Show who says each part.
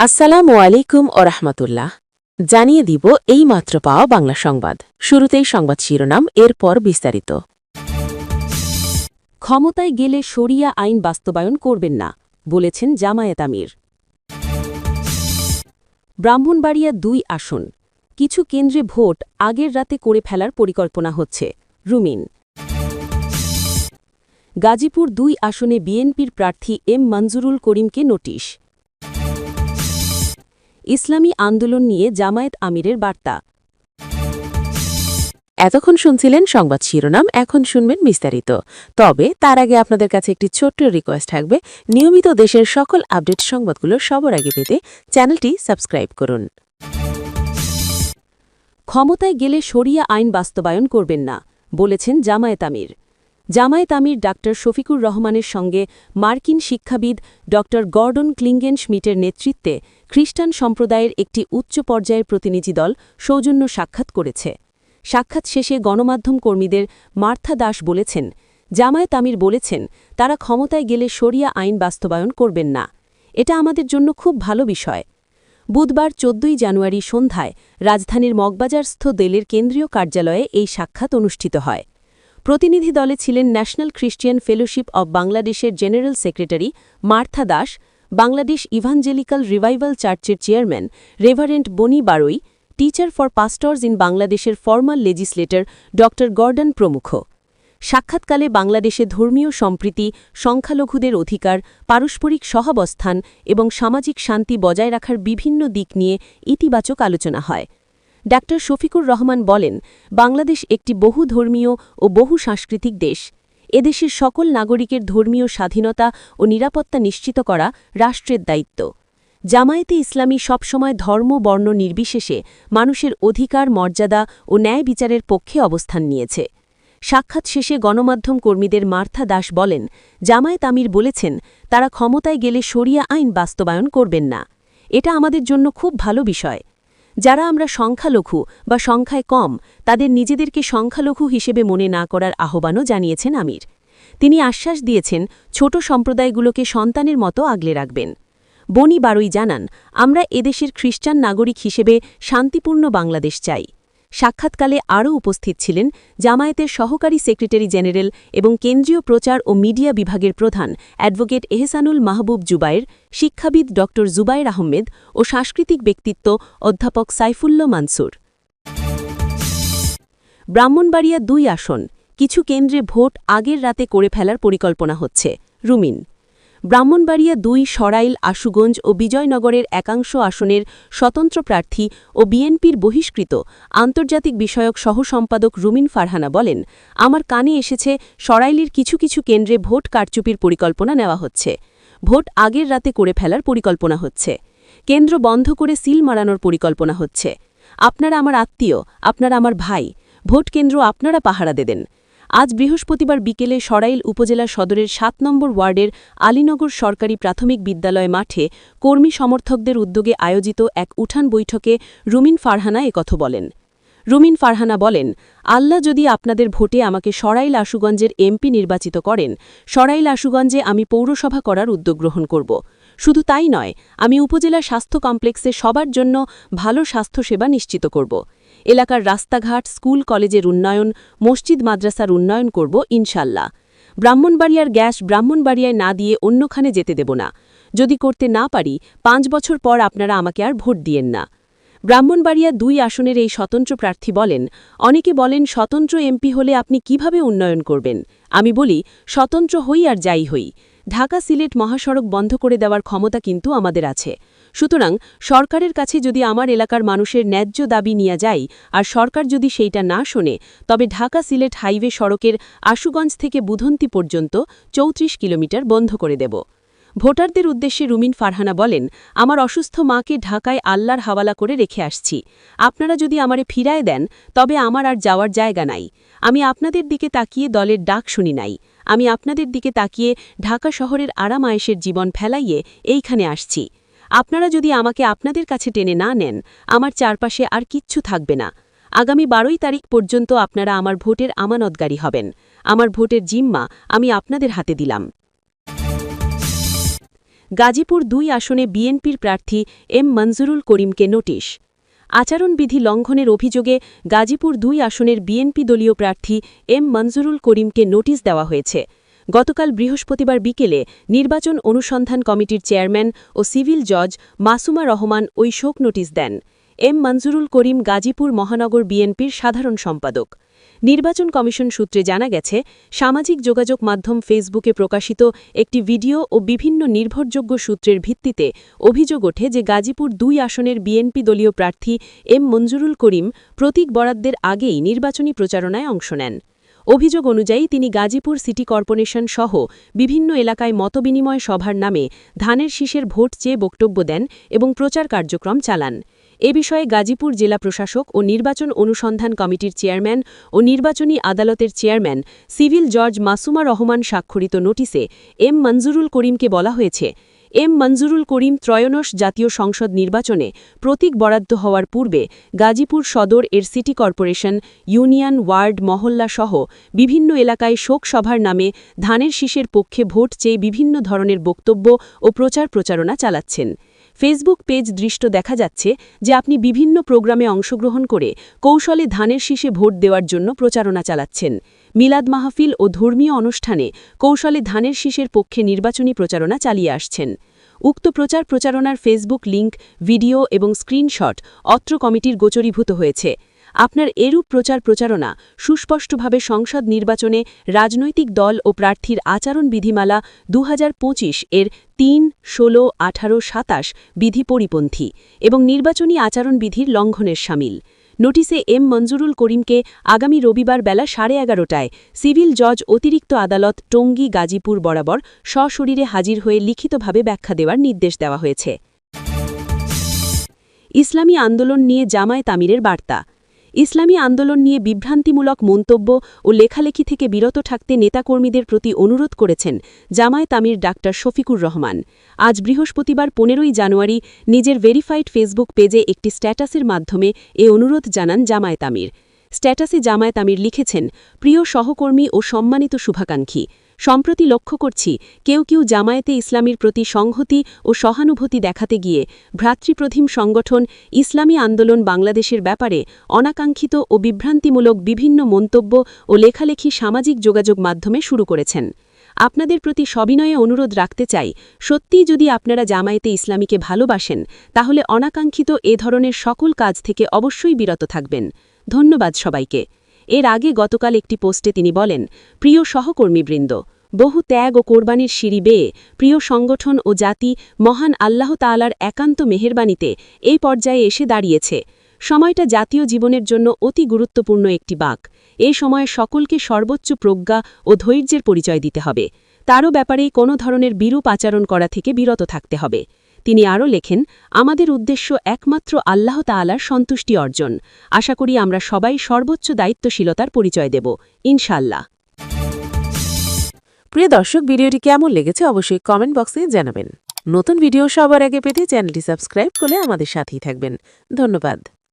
Speaker 1: আসসালামু আলাইকুম ও রহমতুল্লাহ। জানিয়ে দিব এই মাত্র পাওয়া বাংলা সংবাদ। শুরুতেই সংবাদ শিরোনাম, এরপর বিস্তারিত। ক্ষমতায় গেলে শরিয়া আইন বাস্তবায়ন করবেন না, বলেছেন জামায়াত আমির। ব্রাহ্মণবাড়িয়া দুই আসন। কিছু কেন্দ্রে ভোট আগের রাতে করে ফেলার পরিকল্পনা হচ্ছে, রুমিন। গাজীপুর দুই আসনে বিএনপির প্রার্থী এম মঞ্জুরুল করিমকে নোটিশ। ইসলামী আন্দোলন নিয়ে জামায়াত আমিরের বার্তা। এতক্ষণ শুনছিলেন সংবাদ শিরোনাম এখন শুনবেন বিস্তারিত। তবে তার আগে আপনাদের কাছে একটি ছোট্ট রিকোয়েস্ট থাকবে। নিয়মিত দেশের সকল আপডেট সংবাদগুলো সবার আগে পেতে চ্যানেলটি সাবস্ক্রাইব করুন। ক্ষমতায় গেলে শরিয়া আইন বাস্তবায়ন করবেন না বলেছেন জামায়াত আমির। জামায়াত আমির ডাক্তার শফিকুর রহমানের সঙ্গে মার্কিন শিক্ষাবিদ ড. গর্ডন ক্লিঙ্গেন schmidt-এর নেতৃত্বে খ্রিস্টান সম্প্রদায়ের একটি উচ্চ পর্যায়ের প্রতিনিধি দল সৌজন্য সাক্ষাৎ করেছে। সাক্ষাৎ শেষে গণমাধ্যম কর্মীদের মার্থা দাস বলেছেন, জামায়াত আমির বলেছেন, তারা ক্ষমতায় গেলে শরিয়া আইন বাস্তবায়ন করবেন না। এটা আমাদের জন্য খুব ভালো বিষয়। বুধবার চোদ্দই জানুয়ারি সন্ধ্যায় রাজধানীর মগবাজারস্থ দেলের কেন্দ্রীয় কার্যালয়ে এই সাক্ষাৎ অনুষ্ঠিত হয়। প্রতিনিধি দলে ছিলেন ন্যাশনাল খ্রিস্টিয়ান ফেলোশিপ অব বাংলাদেশের general secretary Martha Das Bangladesh evangelical revival চার্চের chairman reverend Boni Barui, teacher for pastors in বাংলাদেশের ফর্মাল লেজিসলেটর ড. গর্ডন প্রমুখ। সাক্ষাৎকালে বাংলাদেশে ধর্মীয় সম্প্রীতি, সংখ্যালঘুদের অধিকার, পারস্পরিক সহাবস্থান এবং সামাজিক শান্তি বজায় রাখার বিভিন্ন দিক নিয়ে ইতিবাচক আলোচনা হয়। ডাঃ শফিকুর রহমান বলেন, বাংলাদেশ একটি বহু ধর্মীয় ও বহু সাংস্কৃতিক দেশ। এদেশের সকল নাগরিকের ধর্মীয় স্বাধীনতা ও নিরাপত্তা নিশ্চিত করা রাষ্ট্রের দায়িত্ব। জামায়াতে ইসলামী সবসময় ধর্ম, বর্ণ নির্বিশেষে মানুষের অধিকার, মর্যাদা ও ন্যায় বিচারের পক্ষে অবস্থান নিয়েছে। সাক্ষাৎ শেষে গণমাধ্যম কর্মীদের মার্থা দাস বলেন, জামায়াত আমির বলেছেন, তারা ক্ষমতায় গেলে শরিয়া আইন বাস্তবায়ন করবেন না। এটা আমাদের জন্য খুব ভালো বিষয়। যারা আমরা সংখ্যালঘু বা সংখ্যায় কম, তাদের নিজেদেরকে সংখ্যালঘু হিসেবে মনে না করার আহ্বানও জানিয়েছেন আমির। তিনি আশ্বাস দিয়েছেন, ছোট সম্প্রদায়গুলোকে সন্তানের মতো আগলে রাখবেন। বনি বারুই জানান, আমরা এদেশের খ্রিস্টান নাগরিক হিসেবে শান্তিপূর্ণ বাংলাদেশ চাই। সাক্ষাৎকালে আরও উপস্থিত ছিলেন জামায়াতের সহকারী সেক্রেটারি জেনারেল এবং কেন্দ্রীয় প্রচার ও মিডিয়া বিভাগের প্রধান অ্যাডভোকেট এহসানুল মাহবুব জুবাইর শিক্ষাবিদ ড. জুবাইর আহমেদ ও সাংস্কৃতিক ব্যক্তিত্ব অধ্যাপক সাইফুল্ল মানসুর। ব্রাহ্মণবাড়িয়া দুই আসন, কিছু কেন্দ্রে ভোট আগের রাতে করে ফেলার পরিকল্পনা হচ্ছে। রুমিন ব্রাহ্মণবাড়িয়া দুই, সরাইল, আশুগঞ্জ ও বিজয়নগরের একাংশ আসনের স্বতন্ত্র প্রার্থী ও বিএনপির বহিষ্কৃত আন্তর্জাতিক বিষয়ক সহসম্পাদক রুমিন ফারহানা বলেন, আমার কানে এসেছে সরাইলের কিছু কিছু কেন্দ্রে ভোট কারচুপির পরিকল্পনা নেওয়া হচ্ছে। ভোট আগের রাতে করে ফেলার পরিকল্পনা হচ্ছে। কেন্দ্র বন্ধ করে সিল মারানোর পরিকল্পনা হচ্ছে। আপনারা আমার আত্মীয়, আপনারা আমার ভাই, ভোট কেন্দ্র আপনারা পাহারা দেবেন। আজ বৃহস্পতিবার বিকেলে সরাইল উপজেলা সদরের সাত নম্বর ওয়ার্ডের আলীনগর সরকারি প্রাথমিক বিদ্যালয় মাঠে কর্মী সমর্থকদের উদ্যোগে আয়োজিত এক উঠান বৈঠকে রুমিন ফারহানা একথ বলেন। রুমিন ফারহানা বলেন, আল্লাহ যদি আপনাদের ভোটে আমাকে সরাইল আশুগঞ্জের এমপি নির্বাচিত করেন, সরাইল আশুগঞ্জে আমি পৌরসভা করার উদ্যোগ গ্রহণ করব। শুধু তাই নয়, আমি উপজেলা স্বাস্থ্য কমপ্লেক্সে সবার জন্য ভালো স্বাস্থ্যসেবা নিশ্চিত করব। এলাকার রাস্তাঘাট, স্কুল, কলেজের উন্নয়ন, মসজিদ, মাদ্রাসার উন্নয়ন করব ইনশাল্লাহ। ব্রাহ্মণবাড়িয়ার গ্যাস ব্রাহ্মণবাড়িয়ায় না দিয়ে অন্যখানে যেতে দেব না। যদি করতে না পারি, পাঁচ বছর পর আপনারা আমাকে আর ভোট দিয়েন না। ব্রাহ্মণবাড়িয়া দুই আসনের এই স্বতন্ত্র প্রার্থী বলেন, অনেকে বলেন স্বতন্ত্র এমপি হলে আপনি কীভাবে উন্নয়ন করবেন? আমি বলি, স্বতন্ত্র হই আর যাই হই। ঢাকা সিলেট মহাসড়ক বন্ধ করে দেওয়ার ক্ষমতা কিন্তু আমাদের আছে। সুতরাং সরকারের কাছে যদি আমার এলাকার মানুষের ন্যায্য দাবি নিয়ে যাই, আর সরকার যদি সেইটা না শোনে, তবে ঢাকা সিলেট হাইওয়ে সড়কের আশুগঞ্জ থেকে বুধন্তি পর্যন্ত চৌত্রিশ কিলোমিটার বন্ধ করে দেব। ভোটারদের উদ্দেশ্যে রুমিন ফারহানা বলেন, আমার অসুস্থ মাকে ঢাকায় আল্লাহর হাওয়ালা করে রেখে আসছি। আপনারা যদি আমারে ফিরায় দেন, তবে আমার আর যাওয়ার জায়গা নাই। আমি আপনাদের দিকে তাকিয়ে দলের ডাক শুনি নাই। আমি আপনাদের দিকে তাকিয়ে ঢাকা শহরের আরাম আয়েসের জীবন ফেলাইয়ে এইখানে আসছি। আপনারা যদি আমাকে আপনাদের কাছে টেনে না নেন, আমার চারপাশে আর কিচ্ছু থাকবে না। আগামী বারোই তারিখ পর্যন্ত আপনারা আমার ভোটের আমানতগারী হবেন। আমার ভোটের জিম্মা আমি আপনাদের হাতে দিলাম। গাজীপুর দুই আসনে বিএনপির প্রার্থী এম মঞ্জুরুল করিমকে নোটিশ। আচরণবিধি লঙ্ঘনের অভিযোগে গাজীপুর দুই আসনের বিএনপি দলীয় প্রার্থী এম মঞ্জুরুল করিমকে নোটিশ দেওয়া হয়েছে। গতকাল বৃহস্পতিবার বিকেলে নির্বাচন অনুসন্ধান কমিটির চেয়ারম্যান ও সিভিল জজ মাসুমা রহমান ওই শোক নোটিশ দেন। এম মঞ্জুরুল করিম গাজীপুর মহানগর বিএনপির সাধারণ সম্পাদক। নির্বাচন কমিশন সূত্রে জানা গেছে, সামাজিক যোগাযোগ মাধ্যম ফেসবুকে প্রকাশিত একটি ভিডিও ও বিভিন্ন নির্ভরযোগ্য সূত্রের ভিত্তিতে অভিযোগ ওঠে যে গাজীপুর দুই আসনের বিএনপি দলীয় প্রার্থী এম মঞ্জুরুল করিম প্রতীক বরাদ্দের আগেই নির্বাচনী প্রচারণায় অংশ নেন। অভিযোগ অনুযায়ী তিনি গাজীপুর সিটি কর্পোরেশন সহ বিভিন্ন এলাকায় মতবিনিময় সভার নামে ধানের শীষের ভোট চেয়ে বক্তব্য দেন এবং প্রচার কার্যক্রম চালান। এ বিষয়ে গাজীপুর জেলা প্রশাসক ও নির্বাচন অনুসন্ধান কমিটির চেয়ারম্যান ও নির্বাচনী আদালতের চেয়ারম্যান সিভিল জজ মাসুমা রহমান স্বাক্ষরিত নোটিসে এম মঞ্জুরুল করিমকে বলা হয়েছে, এম মঞ্জুরুল করিম ত্রয়োনশ জাতীয় সংসদ নির্বাচনে প্রতীক বরাদ্দ হওয়ার পূর্বে গাজীপুর সদর এর সিটি কর্পোরেশন, ইউনিয়ন ওয়ার্ড, মহল্লা সহ বিভিন্ন এলাকায় শোকসভার নামে ধানের শীষের পক্ষে ভোট চেয়ে বিভিন্ন ধরনের বক্তব্য ও প্রচার প্রচারণা চালাচ্ছেন। ফেসবুক পেজ দৃষ্ট দেখা যাচ্ছে যে আপনি বিভিন্ন প্রোগ্রামে অংশগ্রহণ করে কৌশলে ধানের শীষে ভোট দেওয়ার জন্য প্রচারণা চালাচ্ছেন। মিলাদ মাহফিল ও ধর্মীয় অনুষ্ঠানে কৌশলে ধানের শীষের পক্ষে নির্বাচনী প্রচারণা চালিয়ে আসছেন। উক্ত প্রচার প্রচারণার ফেসবুক লিংক, ভিডিও এবং স্ক্রিনশট অত্র কমিটির গোচরীভূত হয়েছে। আপনার এরূপ প্রচার প্রচারণা সুস্পষ্টভাবে সংসদ নির্বাচনে রাজনৈতিক দল ও প্রার্থীর আচরণ বিধিমালা দু হাজার পঁচিশ এর তিন, ষোলো, আঠারো, সাতাশ বিধি পরিপন্থী এবং নির্বাচনী আচরণবিধির লঙ্ঘনের সামিল। নোটিসে এম মঞ্জুরুল করিমকে আগামী রবিবার বেলা সাড়ে এগারোটায় সিভিল জজ অতিরিক্ত আদালত টঙ্গী গাজীপুর বরাবর সশরীরে হাজির হয়ে লিখিতভাবে ব্যাখ্যা দেওয়ার নির্দেশ দেওয়া হয়েছে। ইসলামী আন্দোলন নিয়ে জামায় তামিরের বার্তা ইসলামী আন্দোলন নিয়ে বিভ্রান্তিমূলক মন্তব্য ও লেখালেখি থেকে বিরত থাকতে নেতাকর্মীদের প্রতি অনুরোধ করেছেন জামায়াত আমির ডাক্তার শফিকুর রহমান। আজ বৃহস্পতিবার পনেরোই জানুয়ারি নিজের ভেরিফাইড ফেসবুক পেজে একটি স্ট্যাটাসের মাধ্যমে এ অনুরোধ জানান জামায়াত আমির। স্ট্যাটাসে জামায়াত আমির লিখেছেন, প্রিয় সহকর্মী ও সম্মানিত শুভাকাঙ্ক্ষী সম্প্রতি লক্ষ্য করছি, কেউ কেউ জামায়াতে ইসলামীর প্রতি সংহতি ও সহানুভূতি দেখাতে গিয়ে ভ্রাতৃপ্রতিম সংগঠন ইসলামী আন্দোলন বাংলাদেশের ব্যাপারে অনাকাঙ্ক্ষিত ও বিভ্রান্তিমূলক বিভিন্ন মন্তব্য ও লেখালেখি সামাজিক যোগাযোগ মাধ্যমে শুরু করেছেন। আপনাদের প্রতি সবিনয়ে অনুরোধ রাখতে চাই, সত্যিই যদি আপনারা জামায়াতে ইসলামীকে ভালোবাসেন, তাহলে অনাকাঙ্ক্ষিত এ ধরনের সকল কাজ থেকে অবশ্যই বিরত থাকবেন। ধন্যবাদ সবাইকে। এর আগে গতকাল একটি পোস্টে তিনি বলেন, প্রিয় সহকর্মীবৃন্দ, বহু ত্যাগ ও কোরবানির সিঁড়ি বেয়ে প্রিয় সংগঠন ও জাতি মহান আল্লাহ তালার একান্ত মেহেরবানিতে এই পর্যায়ে এসে দাঁড়িয়েছে। সময়টা জাতীয় জীবনের জন্য অতি গুরুত্বপূর্ণ একটি বাক। এ সময়ে সকলকে সর্বোচ্চ প্রজ্ঞা ও ধৈর্যের পরিচয় দিতে হবে। তারও ব্যাপারেই কোনো ধরনের বিরূপ আচরণ করা থেকে বিরত থাকতে হবে। তিনি আরও লেখেন, আমাদের উদ্দেশ্য একমাত্র আল্লাহ তালার সন্তুষ্টি অর্জন। আশা করি আমরা সবাই সর্বোচ্চ দায়িত্বশীলতার পরিচয় দেব ইনশাল্লাহ
Speaker 2: প্রিয় দর্শক, ভিডিওটি কেমন লেগেছে অবশ্যই কমেন্ট বক্সে জানাবেন। নতুন ভিডিও সবার আগে পেতে চ্যানেলটি সাবস্ক্রাইব করে আমাদের সাথেই থাকবেন। ধন্যবাদ।